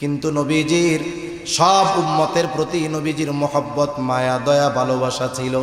কিন্তু নবীজির, সব উম্মতের প্রতি নবীজির মোহব্বত, মায়া, দয়া, ভালোবাসা ছিল।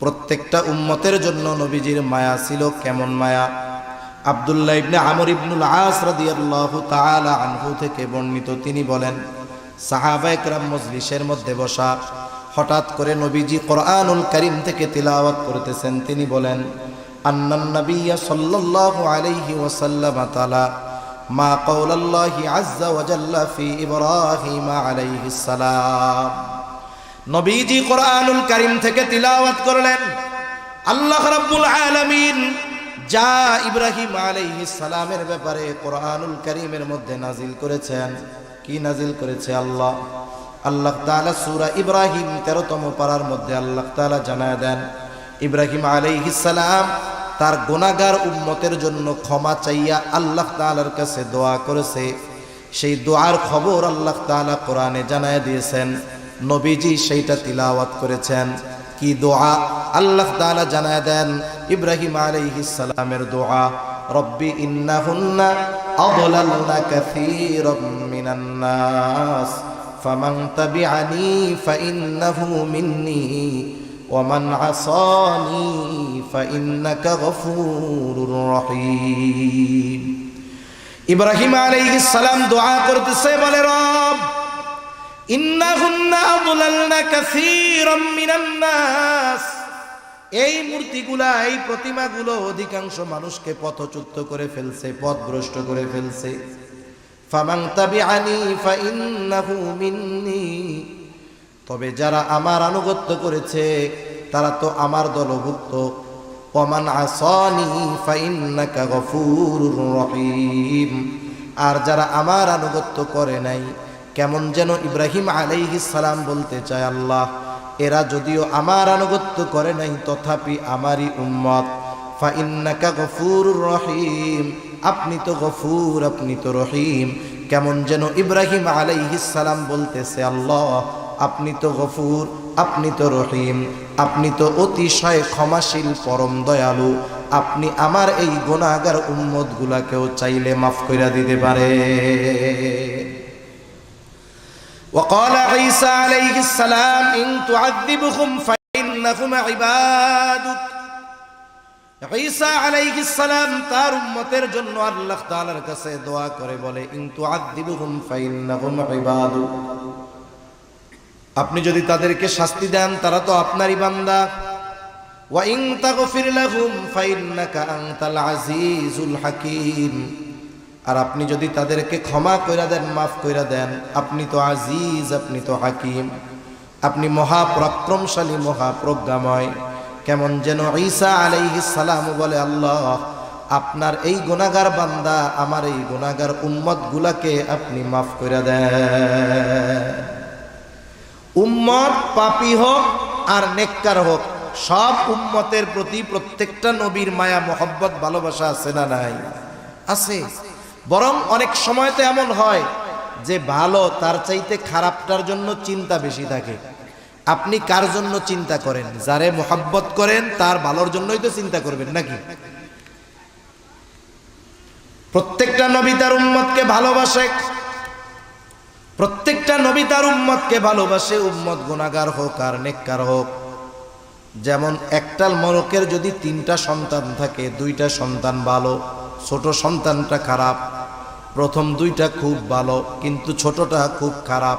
প্রত্যেকটা উম্মতের জন্য নবীজির মায়া ছিল কেমন মায়া? আবদুল্লাহ ইবনে আমর ইবনুল আস রাদিয়াল্লাহু তাআলা আনহু থেকে বর্ণিত তিনি বলেন, সাহাবা একরাম মজলিসের মধ্যে বসা, হঠাৎ করে নবীজি কোরআনুল করিম থেকে তিলাওয়াত করতেছেন। তিনি বলেন, আন্নান নবিয়্য সাল্লাল্লাহু আলাইহি ওয়াসাল্লাম তাআলা মা কওলাল্লাহি আজ্জা ওয়া জাল্লা ফি ইব্রাহিম আলাইহিস সালাম। নবীজি কোরআনুল করিম থেকে তিলাওয়াত করলেন, আল্লাহ রাব্বুল আলামিন যা ইব্রাহিম আলাইহিস সালামের ব্যাপারে কোরআনুল করিমের মধ্যে নাজিল করেছেন। কি নাজিল করেছে আল্লাহ? আল্লাহ তাআলা সূরা ইব্রাহিম 13তম পারার মধ্যে আল্লাহ তাআলা জানায় দেন, ইব্রাহিম আলাইহিস সালাম তার গুনাহগার উম্মতের জন্য ক্ষমা চাইয়া আল্লাহ তালার কাছে দোয়া করেছে। সেই দোয়ার খবর আল্লাহ তাআলা কোরআনে জানায় দিয়েছেন। নবীজি সেইটা তিলাওয়াত করেছেন। কি দোয়া? আল্লাহ তাআলা জানায় দেন, ইব্রাহিম আলাইহিস সালামের দোয়া, রব্বি ইন্নাহুন্না আদলালনা কাসীরাম মিনান নাস, ফামান তাবিআনি ফাইন্নাহু মিন্নি ومن عصاني فإنك غفور رحيم ইব্রাহিম আলাইহিস সালাম দোয়া করতেছে বলে রব ইন্নাহুন্না আদলালনা কাসীরাম মিনান নাস এই মূর্তিগুলা এই প্রতিমাগুলো অধিকাংশ মানুষকে পথচ্যুত করে ফেলছে পথভ্রষ্ট করে ফেলছে ফামান তাবিআনি ফাইন্নাহু মিন্নি তবে যারা আমার আনুগত্য করেছে, তারা তো আমার দলভুক্ত। রহিম। আর যারা আমার আনুগত্য করে নাই, কেমন যেন ইব্রাহিম সালাম বলতে চায় আল্লাহ, এরা যদিও আমার আনুগত্য করে নাই, তথাপি আমারই উম্মত। ফাইন্নাকা গফুরুর রহিম, আপনি তো গফুর, আপনি তো রহিম। কেমন যেন ইব্রাহিম সালাম বলতেছে আল্লাহ আপনি তো গফুর আপনি তো রহিম আপনি তো অতিশয় ক্ষমাশীল পরম দয়ালু আপনি আমার এই গুণাগার উম্মত গুলাকেও চাইলে মাফ করে দিতে পারে وقال عيسى عليه السلام إن تعذبهم فإنهم عبادك ঈসা আলাইহিস সালাম তার উম্মতের জন্য আল্লাহ তাআলার কাছে দোয়া করে বলে ইন তুআযিবুহুম ফাইন্নাহুম ইবাদুক আপনি যদি তাদেরকে শাস্তি দেন, তারা তো আপনারই বান্দা। হাকীম। আর আপনি যদি তাদেরকে ক্ষমা কইরা দেন, মাফ কইরা দেন, আপনি তো আজিজ, আপনি তো হাকিম। আপনি মহাপরাক্রমশালী, মহাপ্রজ্ঞাময়। কেমন যেন ঈসা আলাইহিস সালাম বলে, আল্লাহ, আপনার এই গুনাহগার বান্দা, আমার এই গুনাহগার উম্মত গুলাকে আপনি মাফ করে দেন। উম্মত পাপি হোক আর নেককার হোক, সব উম্মতের প্রতি প্রত্যেকটা নবীর মায়া, মোহব্বত, ভালোবাসা আছে না নাই? আছে। বরং অনেক সময় তো এমন হয় যে ভালো তার চাইতে খারাপটার জন্য চিন্তা বেশি থাকে। আপনি কার জন্য চিন্তা করেন? যারে মোহাব্বত করেন, তার ভালোর জন্যই তো চিন্তা করবেন নাকি? প্রত্যেকটা নবী তার উম্মতকে ভালোবাসে। প্রত্যেকটা নবী তার উম্মতকে ভালোবাসে, উম্মত গুণাগার হোক আর নেককার হোক। যেমন একটাল মরকের যদি তিনটা সন্তান থাকে, দুইটা সন্তান ভালো, ছোট সন্তানটা খারাপ, প্রথম দুইটা খুব ভালো, কিন্তু ছোটটা খুব খারাপ।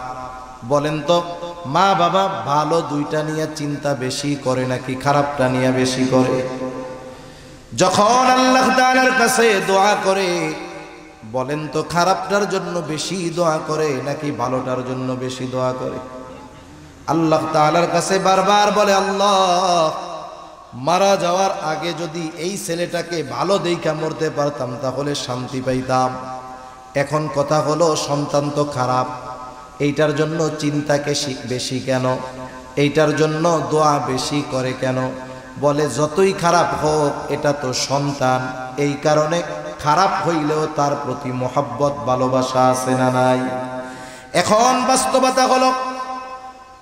বলেন তো, মা বাবা ভালো দুইটা নিয়ে চিন্তা বেশি করে নাকি খারাপটা নিয়ে বেশি করে? যখন আল্লাহ তাআলার কাছে দোয়া করে বলেন তো খারাপটার জন্য বেশি দোয়া করে নাকি ভালোটার জন্য বেশি দোয়া করে? আল্লাহ তাআলার কাছে বারবার বলে, আল্লাহ, মারা যাওয়ার আগে যদি এই ছেলেটাকে ভালো দেইখা মরতে পারতাম, তাহলে শান্তি পাইতাম। এখন কথা হলো, সন্তান তো খারাপ। এইটার জন্য চিন্তাকে বেশি কেন? এইটার জন্য দোয়া বেশি করে কেন? বলে, যতই খারাপ হোক, এটা তো সন্তান। এই কারণে খারাপ হইলেও তার প্রতি মোহাব্বত, ভালোবাসা আছে না নাই? এখন বাস্তবতা হলো,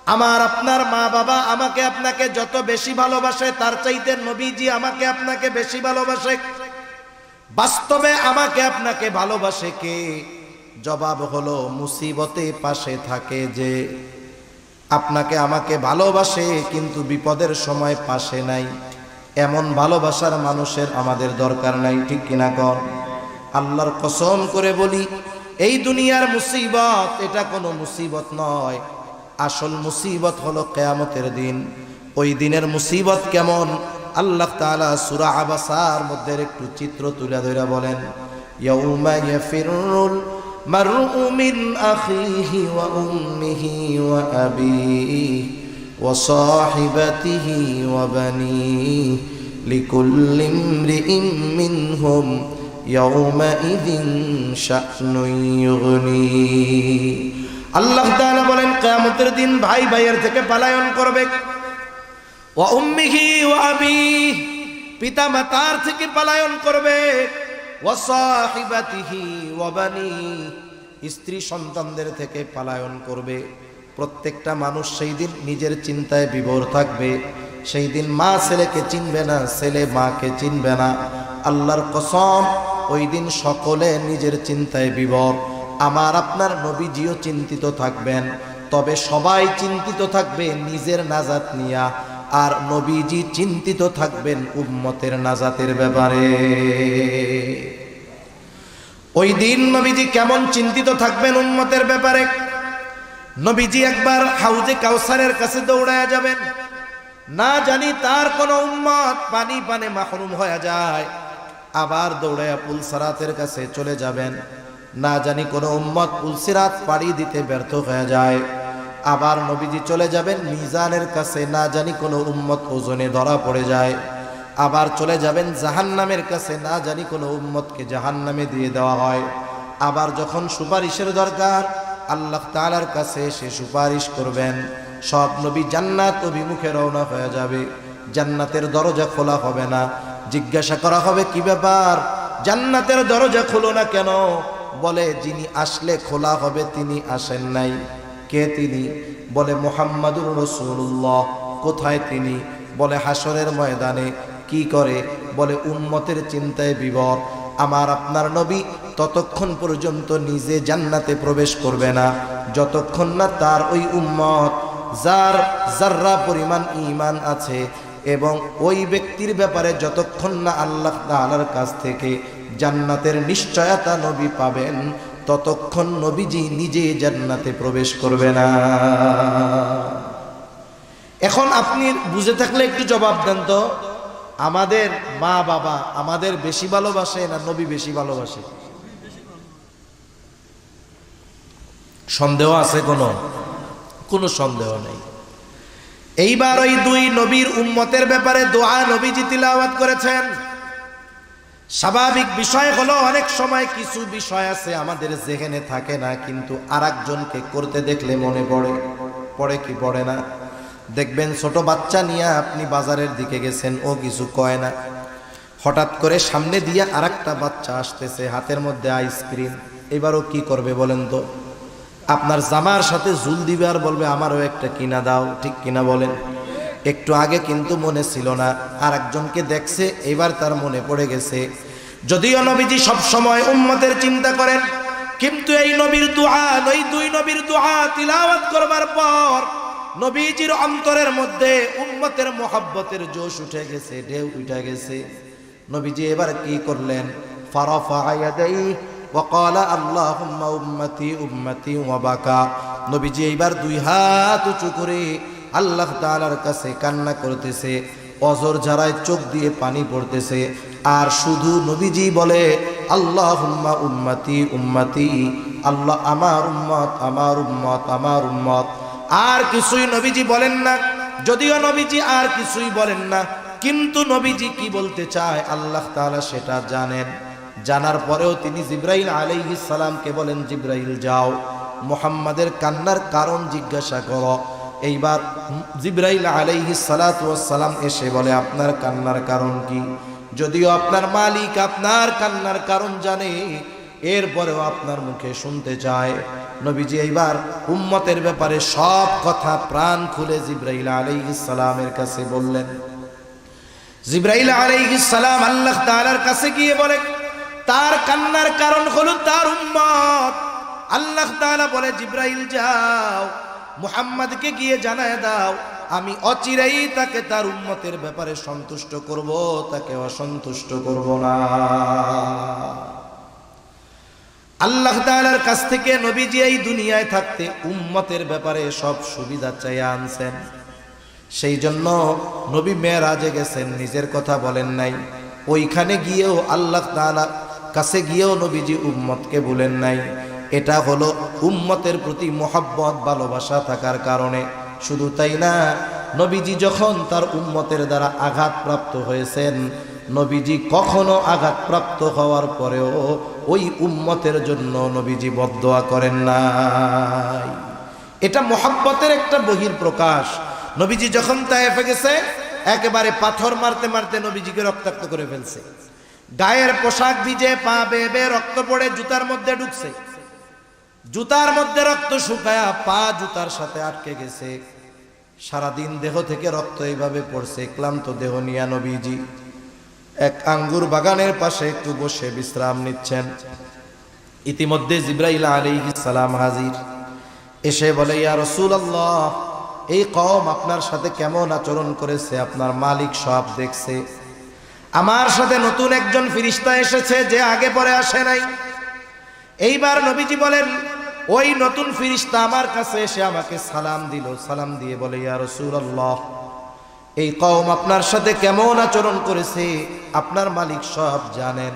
আমার আপনার মা বাবা আমাকে আপনাকে যত বেশি ভালোবাসে, তার চাইতে নবীজি আমাকে আপনাকে বেশি ভালোবাসে। বাস্তবে আমাকে আপনাকে ভালোবাসে কে? জবাব হলো, মুসিবতে পাশে থাকে যে আপনাকে আমাকে ভালোবাসে, কিন্তু বিপদের সময় পাশে নাই। এমন ভালোবাসার মানুষের আমাদের দরকার নাই, ঠিক কিনা কর আল্লাহর কসম করে বলি, এই দুনিয়ার মুসিবত, এটা কোনো মুসিবত নয়। আসল মুসিবত হলো কেয়ামতের দিন। ওই দিনের মুসিবত কেমন? আল্লাহ তাআলা সুরা আবাসার মধ্যে একটু চিত্র তুলে ধরে বলেন মারউ মিন আখিহি ওয়া উম্মিহি ওয়া আবিহি। ওয়া বানিহি লিকুল্লি ইমরিইম মিনহুম ইয়াউমাইযিন শা'নুন ইউগনি আল্লাহ তাআলা বলেন, কিয়ামতের দিন ভাই ভাইয়ের থেকে পলায়ন করবে। ওয়া উম্মিহি ওয়া আবিহি পিতা মাতার থেকে পলায়ন করবে। ওয়া সাহিবাতিহি ওয়া বানিহি, স্ত্রী সন্তানদের থেকে পলায়ন করবে। প্রত্যেকটা মানুষ সেই দিন নিজের চিন্তায় বিভোর থাকবে। সেই দিন মা ছেলেকে চিনবে না, ছেলে মাকে চিনবে না। আল্লাহর কসম, ওই দিন সকলে নিজের চিন্তায় বিভোর। আমার আপনার নবীজিও চিন্তিত থাকবেন, তবে সবাই চিন্তিত থাকবে নিজের নাজাত নিয়া। আর নবীজি চিন্তিত থাকবেন উম্মতের নাজাতের ব্যাপারে। ওই দিন নবীজি কেমন চিন্তিত থাকবেন উম্মতের ব্যাপারে? নবীজি একবার হাউজে কাউসারের কাছে দৌড়ায় যাবেন। না জানি তার কোন উম্মত পানি পানে মাহরুম হয়ে যায়। আবার দৌড়ায় পুলসারাতের কাছে চলে যাবেন। না জানি কোন উম্মত পুলসিরাত পাড়ি দিতে ব্যর্থ হয়ে যায়। আবার নবীজি চলে যাবেন মিজানের কাছে। না জানি কোনো উম্মত ওজনে ধরা পড়ে যায়। আবার চলে যাবেন জাহান্নামের কাছে। না জানি কোনো উম্মতকে জাহান্নামে দিয়ে দেওয়া হয়। আবার যখন সুপারিশের দরকার আল্লাহ তাআলার কাছে সে সুপারিশ করবেন, সব নবী জান্নাত অভিমুখে রওনা হয়ে যাবে। জান্নাতের দরজা খোলা হবে না। জিজ্ঞাসা করা হবে, কি ব্যাপার? জান্নাতের দরজা খোলো না কেন? বলে, যিনি আসলে খোলা হবে, তিনি আসেন নাই। কে তিনি? বলে, মোহাম্মদুর রসুল্লাহ কোথায় তিনি? বলে হাসরের ময়দানে। কি করে? বলে উন্মতের চিন্তায় বিবর। আমার আপনার নবী ততক্ষণ পর্যন্ত নিজে জান্নাতে প্রবেশ করবে না। যতক্ষণ না তার ওই উম্মত, যার যার্রা পরিমাণ ইমান আছে এবং ওই ব্যক্তির ব্যাপারে যতক্ষণ না আল্লাহ তাআলার কাছ থেকে জান্নাতের নিশ্চয়তা নবী পাবেন, ততক্ষণ নবীজি নিজে জান্নাতে প্রবেশ করবে না। এখন আপনি বুঝে থাকলে একটু জবাব দেন তো। আমাদের মা বাবা আমাদের বেশি ভালোবাসে না নবী বেশি ভালোবাসে? সন্দেহ আছে কোনো? কোনো সন্দেহ নেই। এইবার ওই দুই নবীর উম্মতের ব্যাপারে দোয়া নবীজি তিলাওয়াত করেছেন। স্বাভাবিক বিষয় হলো, অনেক সময় কিছু বিষয় আছে আমাদের যেখানে থাকে না, কিন্তু আর একজনকে করতে দেখলে মনে পড়ে। পড়ে কি পড়ে না? দেখবেন ছোট বাচ্চা নিয়ে আপনি বাজারের দিকে গেছেন, ও কিছু কয় না। হঠাৎ করে সামনে দিয়ে আর বাচ্চা আসতেছে, হাতের মধ্যে আইসক্রিম এবারও কি করবে বলেন তো? আপনার জামার সাথে জুল দিবে আর বলবে, আমারও একটা কিনা দাও। ঠিক কিনা বলেন। একটু আগে কিন্তু মনে ছিল না আর একজনকে দেখছে, এবার তার মনে পড়ে গেছে। যদিও নবীজি সব সময় উম্মতের চিন্তা করেন, কিন্তু এই নবীর দোয়া, ওই দুই নবীর দোয়া তিলাওয়াত করবার পর নবীজির অন্তরের মধ্যে উম্মতের মোহাব্বতের জোশ উঠে গেছে, ঢেউ উঠে গেছে। নবীজি এবার কি করলেন? ফারাফা ওয়াকালা আল্লাহুম্মা উম্মতি উম্মতি ওয়া বাকা নবীজি এইবার দুই হাত উঁচু করে আল্লাহ তাআলার কাছে কান্না করতেছে, অজর ঝাড়ায় চোখ দিয়ে পানি পড়তেছে, আর শুধু নবীজি বলে আল্লাহ হুম্মা উম্মতি উম্মতি, আল্লাহ আমার উম্মত আমার উম্মত আমার উম্মত। আর কিছুই নবীজি বলেন না, যদিও নবীজি আর কিছুই বলেন না, কিন্তু নবীজি কি বলতে চায় আল্লাহ তাআলা সেটা জানেন। জানার পরেও তিনি জিব্রাইল আলাইহিস সালামকে বলেন, জিব্রাইল, যাও। মোহাম্মদের কান্নার কারণ জিজ্ঞাসা করো। এইবার জিব্রাইল আলাইহিস সালাম এসে বলে, আপনার কান্নার কারণ কি? যদিও আপনার মালিক আপনার কান্নার কারণ জানে, এরপরেও আপনার মুখে শুনতে চায়। নবীজি এইবার উম্মতের ব্যাপারে সব কথা প্রাণ খুলে জিব্রাইল সালামের কাছে বললেন। জিব্রাইল সালাম আল্লাহ তাআলার কাছে গিয়ে বলে তার কান্নার কারণ হলো তার উম্মত। আল্লাহ তাআলা বলে, জিব্রাইল, যাও, মুহাম্মদকে গিয়ে জানায় দাও, আমি অচিরেই তাকে তার উম্মতের ব্যাপারে সন্তুষ্ট করব, তাকে অসন্তুষ্ট করব না। আল্লাহ তাআলার কাছ থেকে নবীজি এই দুনিয়ায় থাকতে উম্মতের ব্যাপারে সব সুবিধা চাই আনছেন। সেই জন্য নবী মেয়েরাজে গেছেন, নিজের কথা বলেন নাই। ওইখানে গিয়েও আল্লাহ তাআলা কাছে গিয়েও নবীজি উম্মতকে বলেন নাই। এটা হলো উম্মতের প্রতি মোহাব্বত, ভালোবাসা থাকার কারণে। শুধু তাই না, নবীজি যখন তার উম্মতের দ্বারা আঘাতপ্রাপ্ত হয়েছেন, নবীজি কখনো আঘাতপ্রাপ্ত হওয়ার পরেও ওই উম্মতের জন্য নবীজি বদোয়া করেন নাই। এটা মোহাব্বতের একটা বহির প্রকাশ। নবীজি যখন তায়েফে গেছে, একেবারে পাথর মারতে মারতে নবীজিকে রক্তাক্ত করে ফেলছে। গায়ের পোশাক ভিজে পা বেবে রক্ত পড়ে জুতার মধ্যে ঢুকছে। জুতার মধ্যে রক্ত শুকায়া পা জুতার সাথে আটকে গেছে। সারাদিন দেহ থেকে রক্ত এইভাবে পড়ছে, ক্লান্ত দেহ নিয়া নবীজি। এক আঙ্গুর বাগানের পাশে একটু বসে বিশ্রাম নিচ্ছেন। ইতিমধ্যে জিব্রাইল সালাম হাজির। এসে বলে, ইয়া রসুল আল্লাহ এই কম আপনার সাথে কেমন আচরণ করেছে? আপনার মালিক সব দেখছে। আমার সাথে নতুন একজন ফিরিস্তা এসেছে যে আগে পরে আসে নাই। এইবার নবীজি বলেন, ওই নতুন ফিরিস্তা আমার কাছে এসে আমাকে সালাম দিল। সালাম দিয়ে বলে, ইয়া রাসূলুল্লাহ, এই কওম আপনার সাথে কেমন আচরণ করেছে? আপনার মালিক সব জানেন।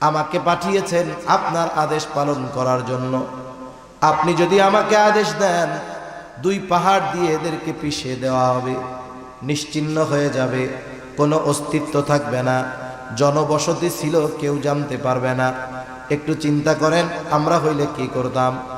আমাকে পাঠিয়েছেন আপনার আদেশ পালন করার জন্য। আপনি যদি আমাকে আদেশ দেন, দুই পাহাড় দিয়ে এদেরকে পিষে দেওয়া হবে। নিশ্চিন্ন হয়ে যাবে। কোনো অস্তিত্ব থাকবে না। জনবসতি ছিল, কেউ জানতে পারবে না। একটু চিন্তা করেন, আমরা হইলে কি করতাম?